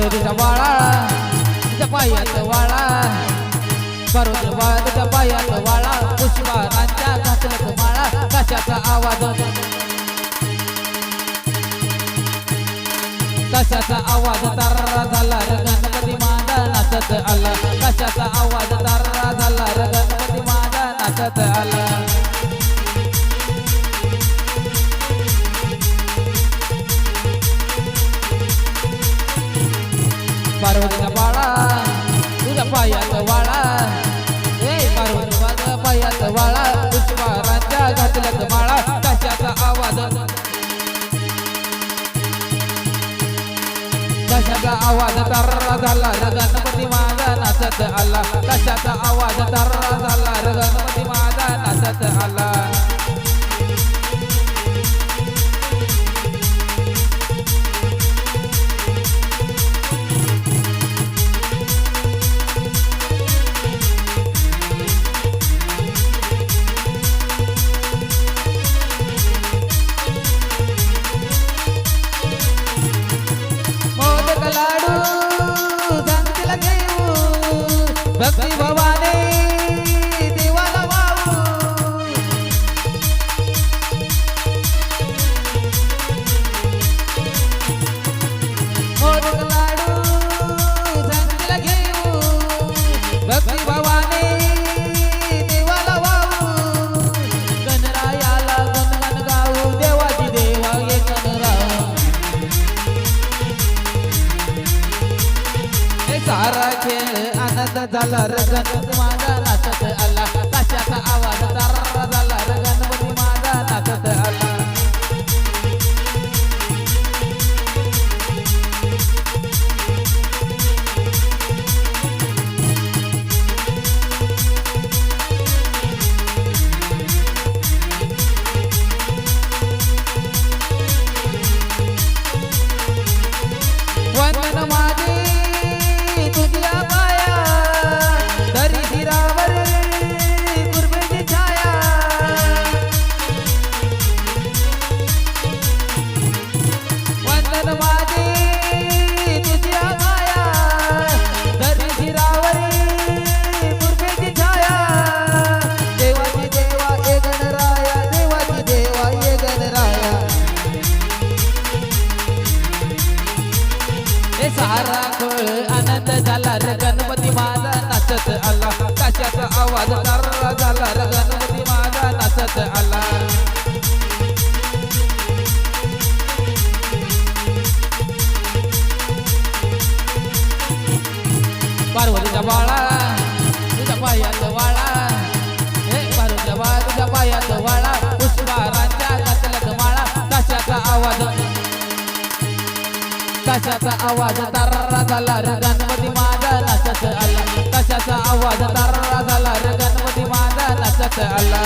पार्वतीचा वाळा तुझ्या पायात वाळा. पार्वतीचा वाळा तुझ्या पायात वाळा पुष्पारांच्या घातलं माळा. कशाचा आवाज? कशाचा आवाज? तारा झाला रे गणपती माझा नाचत आला. कशाचा आवाज? तारा झाला रे गणपती माझा नाचत आला बाळा. तुझ्या पायात वाळा. ए पार्वती माझ्या पायात वाळा. पुष्पारांच्या घातल्यात माळा. कशाचा आवाज? कशाचा आवाज? तर्रा झाला. रे गणपती माझा नाचत आला. कशाचा आवाज? तर्रा झाला. रे गणपती माझा नाचत आला. भक्ती भवाने देवाला वाहू मोदक लाडू संतीला घेऊ भक्ती झाला रे माझा फळ आनंद झाला रे गणपती माझा नाचत आला. कशाचा आवाज तारा झाला रे गणपती माझा नाचत आला. पार्वतीचा बाळा तुझ्या पायात कशाचा आवाज तारा झाला रे गणपती माझा नाचत आला. कशाचा आवाज तारा झाला रे गणपती माझा नाचत आला.